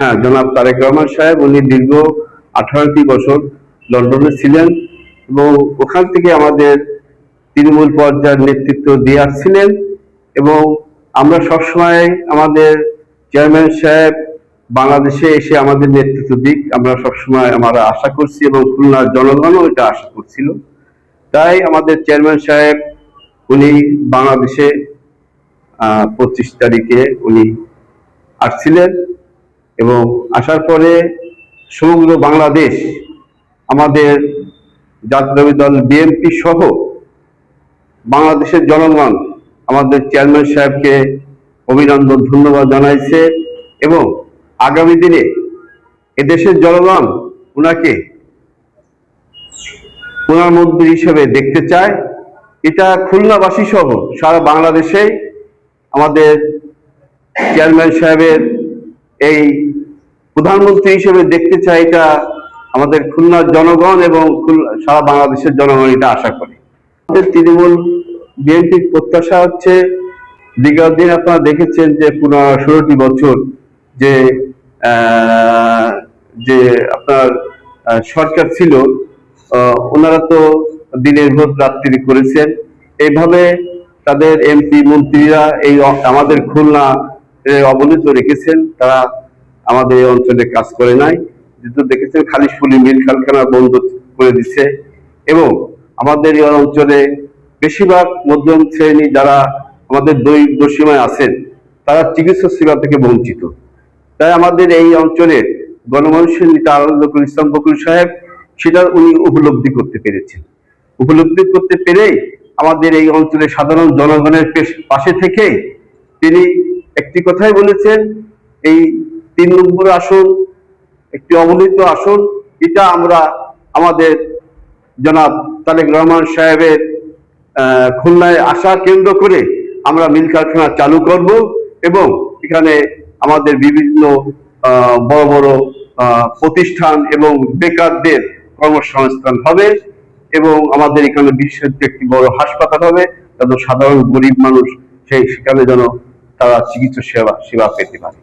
হ্যাঁ জনাব তারেক রহমান সাহেব, উনি দীর্ঘ আঠারোটি বছর লন্ডনে ছিলেন এবং ওখান থেকে আমাদের তৃণমূল পর্যায়ের নেতৃত্ব দিয়ে আসছিলেন এবং আমরা সবসময় আমাদের চেয়ারম্যান সাহেব বাংলাদেশে এসে আমাদের নেতৃত্ব দিক। আমরা সবসময় আমরা আশা করছি এবং খুলনার জনগণও এটা আশা করছিল। তাই আমাদের চেয়ারম্যান সাহেব, উনি বাংলাদেশে পঁচিশ তারিখে উনি আসছিলেন। এবং আসার পরে সমগ্র বাংলাদেশ, আমাদের জাতীয় দল বিএনপি সহ বাংলাদেশের জনগণ আমাদের চেয়ারম্যান সাহেবকে অভিনন্দন, ধন্যবাদ জানাইছে এবং আগামী দিনে এদেশের জনগণ ওনাকে প্রধানমন্ত্রী হিসেবে দেখতে চায়। এটা খুলনাবাসী সহ সারা বাংলাদেশে আমাদের চেয়ারম্যান সাহেবের এই প্রধানমন্ত্রী হিসেবে দেখতে চাই এটা আমাদের খুলনার জনগণ এবং সারা বাংলাদেশের জনগণ এটা আশা করে। আমাদের তৃণমূল বিএনপির প্রত্যাশা হচ্ছে, বিগত দিন আপনারা দেখেছেন যে পুরো ষোলোটি বছর যে যে আপনার সরকার ছিল ওনারা তো দিনের ভোট রাত্রি করেছেন। এইভাবে তাদের এমপি মন্ত্রীরা এই আমাদের খুলনা অবনীত রেখেছেন, তারা আমাদের এই অঞ্চলে কাজ করে নাই। যেহেতু দেখেছেন খালিশপুলি মিল কারখানা বন্ধ করে দিচ্ছে এবং আমাদের এই অঞ্চলে বেশিরভাগ মধ্যম শ্রেণি যারা আমাদের দরিদ্র সীমায় আছেন, তারা চিকিৎসা সেবা থেকে বঞ্চিত। তাই আমাদের এই অঞ্চলের গণমানুষের নেতা আনন্দকুল ইসলাম বকুল সাহেব সেটা উনি উপলব্ধি করতে পেরেছেন। উপলব্ধি করতে পেরেই আমাদের এই অঞ্চলে সাধারণ জনগণের পাশে থেকে তিনি একটি কথাই বলেছেন, এই তিন নম্বর আসন, একটি অবনীত আসন, এটা আমরা আমাদের জনাব তারেক রহমান সাহেবের খুলনায় আসা কেন্দ্র করে আমরা মিল কারখানা চালু করব এবং এখানে আমাদের বিভিন্ন বড় বড় প্রতিষ্ঠান এবং বেকারদের কর্মসংস্থান হবে এবং আমাদের এখানে বিশ্বের একটি বড় হাসপাতাল হবে। যেন সাধারণ গরিব মানুষ সেই সেখানে যেন তারা চিকিৎসা সেবা সেবা পেতে পারে